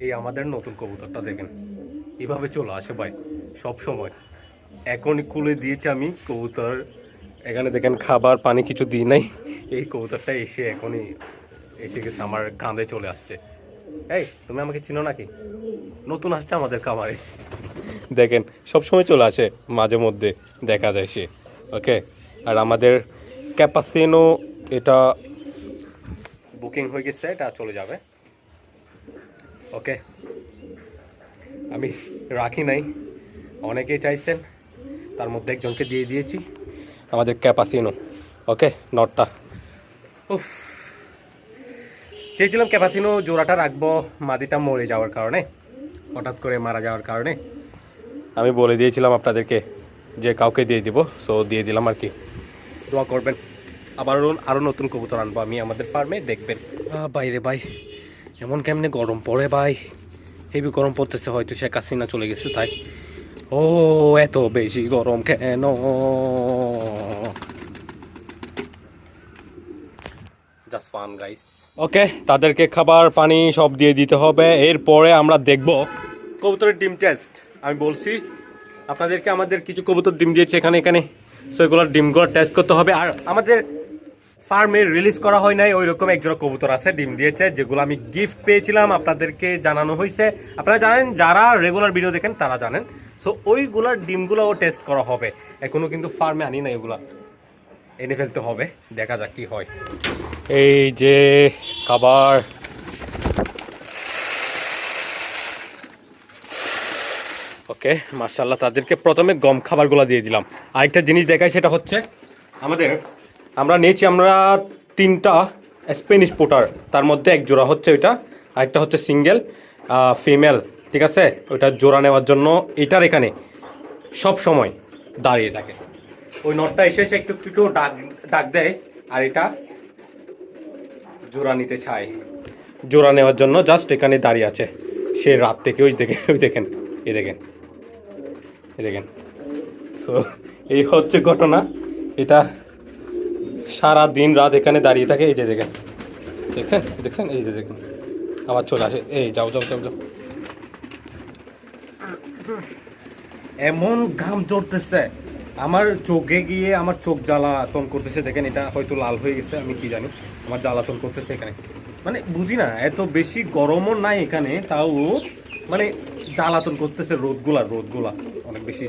এই আমাদের নতুন কবুতরটা দেখেন। এভাবে চলে আসে ভাই, সব সময়। এখনই কুলে দিয়েছি আমি কবুতর। এখানে দেখেন খাবার, পানি কিছু দিই নাই। এই কবুতরটা এসে এখনই এসে গেছে, আমার কাঁধে চলে আসছে। এই, তুমি আমাকে চিনো নাকি? নতুন আসছে আমাদের খামারে। দেখেন, সব সময় চলে আসে, মাঝে মধ্যে দেখা যায় সে। ওকে? আর আমাদের ক্যাপাসিনো এটা বুকিং হয়ে গেছে, এটা চলে যাবে। ওকে আমি রাখি নাই। অনেকেই চাইছেন, তার মধ্যে একজনকে দিয়ে দিয়েছি। আমাদের ক্যাপাসিনো। ওকে নটটা। উফ। চেয়েছিলাম ক্যাপাসিনো জোড়াটা রাখব, মাদিটা মরে যাওয়ার কারণে, হঠাৎ করে মারা যাওয়ার কারণে। আমি বলে দিয়েছিলাম আপনাদেরকে যে কাউকে দিয়ে দিব সো দিয়ে দিলাম আর কি। দোয়া করবেন। আবার আরও নতুন কবুতর আনব আমি আমাদের ফার্মে দেখবেন। বাইরে, ভাই। এমন কেমনে গরম পড়ে ভাই? হেবি গরম পড়তেছে, হয়তো শেখ হাসিনা চলে গেছে, তাই। ও, এত বেশি গরম কেন? জাস্ট ফান গাইস ওকে তাদেরকে খাবার, পানি সব দিয়ে দিতে হবে। এরপরে আমরা দেখব কবুতরের ডিম টেস্ট আমি বলছি, আপনাদেরকে আমাদের কিছু কবুতর ডিম দিয়েছে এখানে এখানে। সো এগুলোর ডিমগুলো টেস্ট করতে হবে। আর আমাদের ফার্মে রিলিজ করা হয় নাই ওই রকম একজোড়া কবুতর আছে, ডিম দিয়েছে, যেগুলো আমি গিফট পেয়েছিলাম, আপনাদেরকে জানানো হয়েছে আপনারা জানেন, যারা রেগুলার ভিডিও দেখেন, তারা জানেন। সো ওইগুলার ডিমগুলোও টেস্ট করা হবে। এখনও কিন্তু ফার্মে আনি নাই এগুলা এনে ফেলতে হবে, দেখা যাক কি হয়। এই যে খাবার। ওকে মার্শাল্লাহ তাদেরকে প্রথমে গম খাবারগুলো দিয়ে দিলাম। আরেকটা জিনিস দেখাই, সেটা হচ্ছে আমাদের আমরা নিয়েছি আমরা তিনটা স্পেনিশ পোটার তার মধ্যে এক জোড়া হচ্ছে ওইটা, আরেকটা হচ্ছে সিঙ্গেল ফিমেল ঠিক আছে? ওইটা জোড়া নেওয়ার জন্য এটার এখানে সব সময় দাঁড়িয়ে থাকে। ওই নটটা এসে এসে একটু একটু ডাক ডাক দেয়, আর এটা জোড়া নিতে চায়। জোড়া নেওয়ার জন্য জাস্ট এখানে দাঁড়িয়ে আছে। সে রাত থেকে ওই দেখেন ওই দেখেন, এই দেখেন এই দেখেন। তো এই হচ্ছে ঘটনা। এটা সারা দিন রাত এখানে দাঁড়িয়ে থাকে। এই যে দেখেন। দেখছেন? দেখছেন? এই যে দেখেন। আবার চলে আসে। এই যাও যাও যাও যাও। এমন ঘাম চড়তেছে আমার চোখে গিয়ে আমার চোখ জ্বালাতন করতেছে। দেখেন এটা হয়তো লাল হয়ে গেছে আমি কি জানি। আমার জ্বালাতন করতেছে এখানে। মানে বুঝি না এত বেশি গরমও নাই এখানে তাও মানে জ্বালাতন করতেছে রোদগুলা রোদগুলা। অনেক বেশি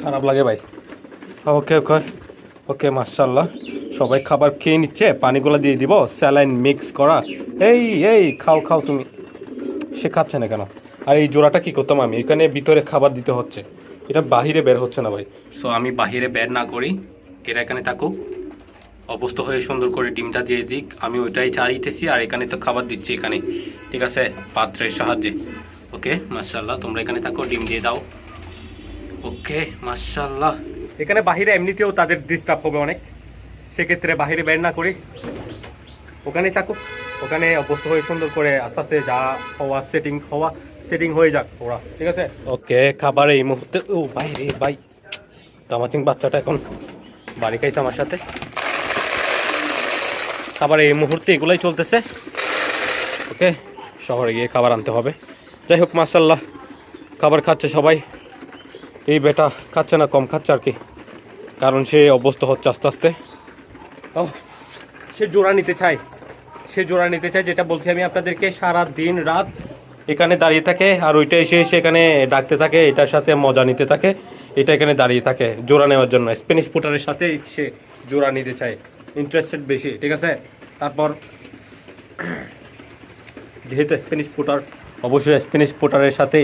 খারাপ লাগে ভাই। ওকে ওকে। ওকে মার্শাল্লাহ সবাই খাবার খেয়ে নিচ্ছে, পানিগুলো দিয়ে দিব, স্যালাইন মিক্স করা। এই এই, খাও খাও তুমি। সে খাচ্ছে না কেন? আর এই জোড়াটা কি করতাম আমি? এখানে ভিতরে খাবার দিতে হচ্ছে। এটা বাহিরে বের হচ্ছে না ভাই। সো আমি বাহিরে বের না করি। এরা এখানে থাকুক। অবস্থ হয়ে সুন্দর করে ডিমটা দিয়ে দিক। আমি ওইটাই চাইতেছি, আর এখানে তো খাবার দিচ্ছি এখানে। ঠিক আছে? পাত্রের সাহায্যে। ওকে মার্শাল্লাহ তোমরা এখানে থাকো, ডিম দিয়ে দাও। ওকে মার্শাল্লাহ এখানে বাহিরে এমনিতেও তাদের ডিস্টার্ব হবে অনেক। সেক্ষেত্রে বাহিরে বের না করি ওখানেই থাকুক। ওখানে অভ্যস্ত হয়ে সুন্দর করে আস্তে আস্তে যা হওয়া সেটিং হওয়া সেটিং হয়ে যাক ওরা, ঠিক আছে? ওকে, খাবার এই মুহূর্তে ও, ভাই রে, ভাই। তামাচিং বাচ্চাটা এখন বাড়ি খাইছে আমার সাথে। খাবার এই মুহূর্তে এগুলাই চলতেছে। ওকে, শহরে গিয়ে খাবার আনতে হবে। যাই হোক মাসাল্লাহ খাবার খাচ্ছে সবাই। এই বেটা খাচ্ছে না, কম খাচ্ছে আর কি। কারণ সে অভ্যস্ত হচ্ছে আস্তে আস্তে। সে জোড়া নিতে চায়। সে জোড়া নিতে চায়, যেটা বলছি আমি আপনাদেরকে সারা দিন রাত। এখানে দাঁড়িয়ে থাকে আর ওইটা এসে এসে এখানে ডাকতে থাকে, এটার সাথে মজা নিতে থাকে। এটা এখানে দাঁড়িয়ে থাকে জোড়া নেওয়ার জন্য। স্প্যানিশ ফুটারের সাথে সে জোড়া নিতে চায়। ইন্টারেস্টেড বেশি, ঠিক আছে? তারপর, যেহেতু স্প্যানিশ ফুটার অবশ্যই স্প্যানিশ ফুটারের সাথে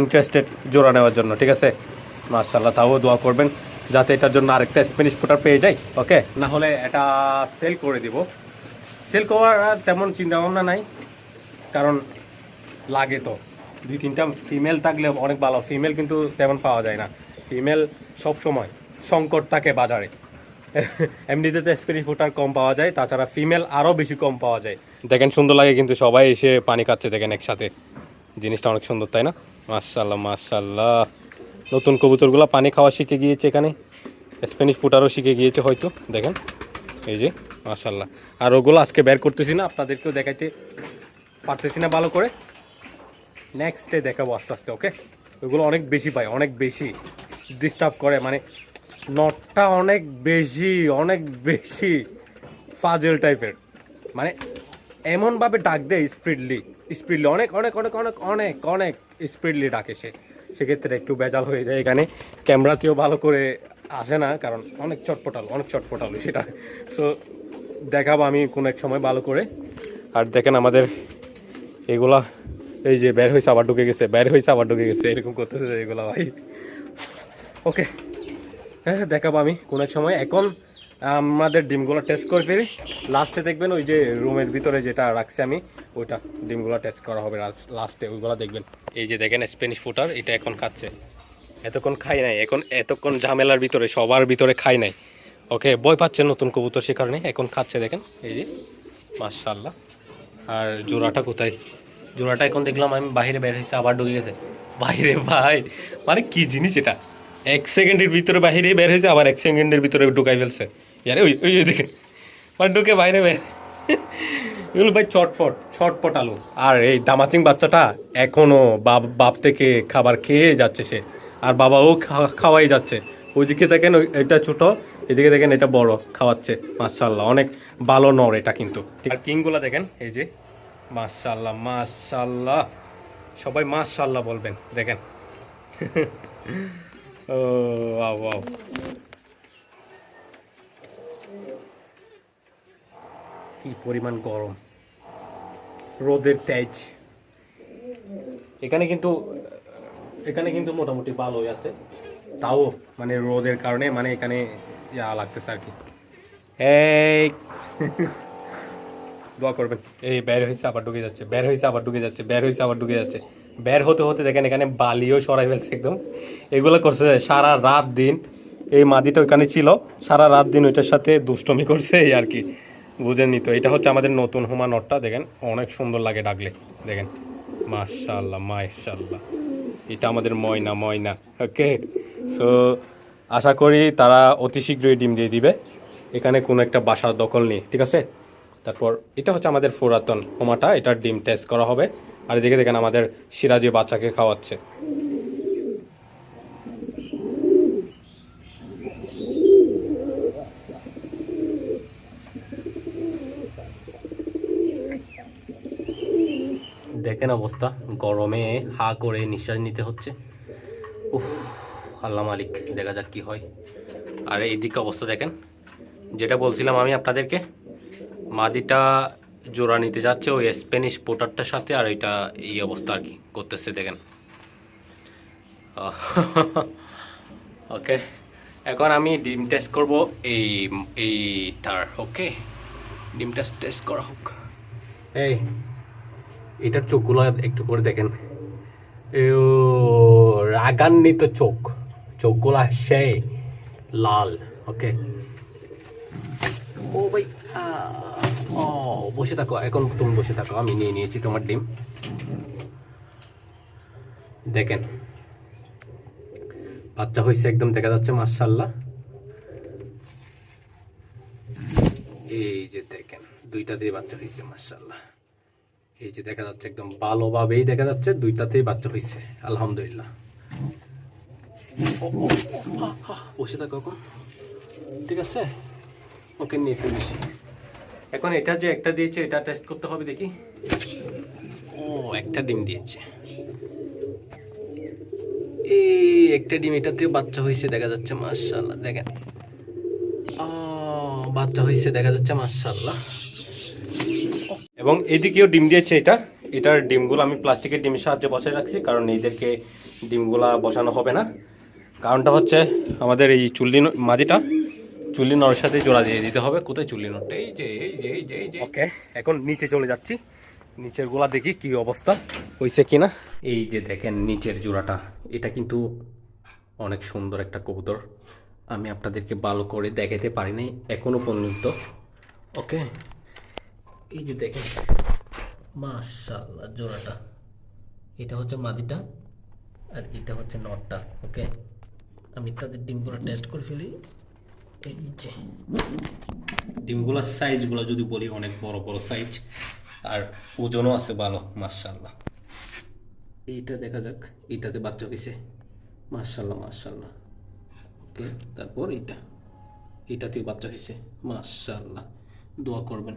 ইন্টারেস্টেড জোড়া নেওয়ার জন্য, ঠিক আছে? মার্শাল্লাহ তাও দোয়া করবেন যাতে এটার জন্য আরেকটা স্প্যানিশ ফুটার পেয়ে যাই ওকে না হলে এটা সেল করে দিব। সেল করার তেমন চিন্তা ভাবনা নাই, কারণ লাগে তো। দুই তিনটা ফিমেল থাকলে অনেক ভালো ফিমেল কিন্তু তেমন পাওয়া যায় না। ফিমেল সব সময় সংকট থাকে বাজারে। এমনিতে তো স্প্যানিশ ফুটার কম পাওয়া যায়, তাছাড়া ফিমেল আরও বেশি কম পাওয়া যায়। দেখেন, সুন্দর লাগে কিন্তু সবাই এসে পানি খাচ্ছে দেখেন একসাথে। জিনিসটা অনেক সুন্দর, তাই না? মার্শাল্লাহ মার্শাল্লাহ নতুন কবুতরগুলো পানি খাওয়া শিখে গিয়েছে এখানে। স্প্যানিশ ফুটারও শিখে গিয়েছে হয়তো, দেখেন। এই যে মার্শাল্লাহ আর ওগুলো আজকে বের করতেছি না, আপনাদেরকেও দেখাইতে পারতেছি না ভালো করে। নেক্সট ডে দেখাবো আস্তে আস্তে ওকে ওইগুলো অনেক বেশি পায়, অনেক বেশি ডিস্টার্ব করে মানে নটটা অনেক বেশি অনেক বেশি ফাজেল টাইপের। মানে এমনভাবে ডাক দেয় স্পিডলি স্পিডলি অনেক অনেক অনেক অনেক অনেক অনেক স্পিডলি ডাকে সে। সেক্ষেত্রে একটু বেজাল হয়ে যায় এখানে। ক্যামেরাতেও ভালো করে আসে না, কারণ অনেক চটপটাল অনেক চটপটাল সেটা। সো দেখাবো আমি কোনো এক সময় ভালো করে। আর দেখেন আমাদের এগুলা, এই যে বের হয়েছে, আবার ঢুকে গেছে, বের হয়েছে, আবার ঢুকে গেছে, এরকম করতেছে এগুলা ভাই। ওকে হ্যাঁ দেখাবো আমি কোনো এক সময়। এখন আমাদের ডিমগুলো টেস্ট করে ফেলি। লাস্টে দেখবেন ওই যে রুমের ভিতরে যেটা রাখছি আমি ওইটা ডিমগুলো টেস্ট করা হবে লাস্টে ওইগুলো দেখবেন। এই যে দেখেন স্প্যানিশ ফুটার এটা এখন খাচ্ছে। এতক্ষণ খাই নাই, এখন এতক্ষণ ঝামেলার ভিতরে, সবার ভিতরে খাই নাই। ওকে, ভয় পাচ্ছে নতুন কবুতর সে কারণে এখন খাচ্ছে দেখেন, এই যে মাশাল্লাহ আর জোড়াটা কোথায়? জোড়াটা এখন দেখলাম আমি বাইরে বের হয়েছে, আবার ঢুকে গেছে। বাইরে ভাই মানে কি জিনিস এটা? এক সেকেন্ডের ভিতরে বাইরে বের হয়েছে, আবার এক সেকেন্ডের ভিতরে ঢুকাই ফেলছে। ইয়ারে, ওই ওই ওই দেখেন। মানে ঢুকে বাইরে বের এগুলো ভাই চটপট চটপট আলু। আর এই দামাচিং বাচ্চাটা এখনও বাপ বাপ থেকে খাবার খেয়ে যাচ্ছে সে। আর বাবাও খাওয়াই যাচ্ছে। ওইদিকে দেখেন এটা ছোট এদিকে দেখেন এটা বড় খাওয়াচ্ছে মাশাল্লাহ অনেক ভালো নর এটা কিন্তু। আর কিংগুলা দেখেন এই যে মাশাল্লাহ মাশাল্লাহ সবাই মাশাল্লাহ বলবেন দেখেন। ও ওয়াও ওয়াও। কি পরিমাণ গরম? রোদের তেজ। এখানে কিন্তু এখানে কিন্তু মোটামুটি ভালোই আছে। তাও মানে রোদের কারণে মানে এখানে ইয়া লাগতেছে আর কি। এই। দোয়া করবেন। এই বের হয়েছে আবার ঢুকে যাচ্ছে। বের হয়েছে আবার ঢুকে যাচ্ছে বের হয়েছে আবার ঢুকে যাচ্ছে। বের হতে হতে দেখেন এখানে বালিও সরাই ফেলছে একদম। এগুলো করছে সারা রাত দিন। এই মাদিটা ওইখানে ছিল। সারা রাত দিন ওইটার সাথে দুষ্টমি করছে এই আর কি। বুঝেননি তো এটা হচ্ছে আমাদের নতুন হুমা নটটা, দেখেন। অনেক সুন্দর লাগে ডাকলে। দেখেন। মাশাল্লাহ মাশাল্লাহ এটা আমাদের ময়না ময়না। ওকে? সো আশা করি তারা অতি শীঘ্রই ডিম দিয়ে দিবে। এখানে কোনো একটা বাসার দখল নেই, ঠিক আছে? তারপর, এটা হচ্ছে আমাদের পুরাতন হোমাটা। এটার ডিম টেস্ট করা হবে। আর এদিকে দেখেন আমাদের সিরাজি বাচ্চাকে খাওয়াচ্ছে। দেখেন অবস্থা। গরমে হা করে নিঃশ্বাস নিতে হচ্ছে। উফ, আল্লাহ মালিক, দেখা যাক কি হয়। আর এইদিকে অবস্থা দেখেন। যেটা বলছিলাম আমি আপনাদেরকে, মাদিটা জোড়া নিতে যাচ্ছে ওই স্প্যানিশ পোটারটার সাথে, আর এটা এই অবস্থা আর কি করতেছে, দেখেন। ওকে, এখন আমি ডিম টেস্ট করব এই, এইটার, ওকে? ডিম টেস্ট টেস্ট করা হোক। এই এটার চোখগুলো একটু করে দেখেন। রাগান্বিত চোখ। চোখগুলা সে লাল, ওকে? ও ভাই ও, বসে থাকো, এখন তুমি বসে থাকো, আমি নিয়ে নিয়েছি তোমার ডিম। দেখেন, বাচ্চা হয়েছে একদম দেখা যাচ্ছে মার্শাল্লাহ এই যে দেখেন, দুইটা দিয়ে বাচ্চা হয়েছে মার্শাল্লাহ এই যে দেখা যাচ্ছে একদম ভালোভাবেই দেখা যাচ্ছে দুইটাতেই বাচ্চা হয়েছে আলহামদুলিল্লাহ। ও, ও, ও, বসে থাকো এখন ঠিক আছে? ওকে নিয়ে ফেলেছি এখন এটা যে একটা দিয়েছে এটা টেস্ট করতে হবে দেখি। ও একটা ডিম দিয়েছে। এই একটা ডিম এটাতেও বাচ্চা হয়েছে দেখা যাচ্ছে মার্শাল্লাহ দেখেন। আহ, বাচ্চা হয়েছে দেখা যাচ্ছে মার্শাল্লাহ এবং এদিকেও ডিম দিয়েছে এটা। এটার ডিমগুলো আমি প্লাস্টিকের ডিমের সাহায্যে বসায় রাখছি কারণ এদেরকে ডিমগুলা বসানো হবে না। কারণটা হচ্ছে আমাদের এই চুল্লি মাদিটা চুল্লি নড়ের সাথে জোড়া দিয়ে দিতে হবে। কোথায় চুল্লি নড়টা এই যে এই যে এই যে এই যে। ওকে এখন নিচে চলে যাচ্ছি। নিচের গোলা দেখি কি অবস্থা। হয়েছে কিনা? এই যে দেখেন নিচের জোড়াটা এটা কিন্তু অনেক সুন্দর একটা কবুতর। আমি আপনাদেরকে ভালো করে দেখাতে পারি নাই এখনও পর্যন্ত। ওকে এই যে দেখেন মাশাল্লাহ জোড়াটা। এটা হচ্ছে মাদিটা আর এটা হচ্ছে নটটা ওকে আমি তাদের ডিমগুলো টেস্ট করে ফেলি। এই যে। ডিমগুলোর সাইজগুলো যদি বলি অনেক বড় বড় সাইজ আর ওজনও আছে ভালো মাশাল্লাহ এইটা দেখা যাক এইটাতে বাচ্চা হয়েছে মার্শাল্লাহ মার্শাল্লাহ ওকে তারপর এইটা এইটাতেও বাচ্চা হয়েছে মার্শাল্লাহ দোয়া করবেন।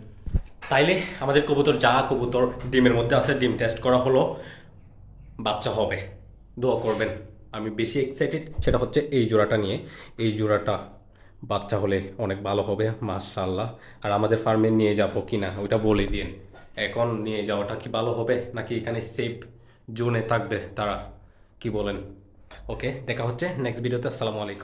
তাইলে আমাদের কবুতর, যা কবুতর ডিমের মধ্যে আছে, ডিম টেস্ট করা হলো। বাচ্চা হবে। দোয়া করবেন। আমি বেশি এক্সাইটেড সেটা হচ্ছে এই জোড়াটা নিয়ে। এই জোড়াটা বাচ্চা হলে অনেক ভালো হবে মাশাল্লাহ আর আমাদের ফার্মে নিয়ে যাব কি না, ওইটা বলে দিন এখন নিয়ে যাওয়াটা কি ভালো হবে, নাকি এখানে সেফ জোনে থাকবে তারা? কি বলেন? ওকে, দেখা হচ্ছে নেক্সট ভিডিওতে আসসালামু আলাইকুম।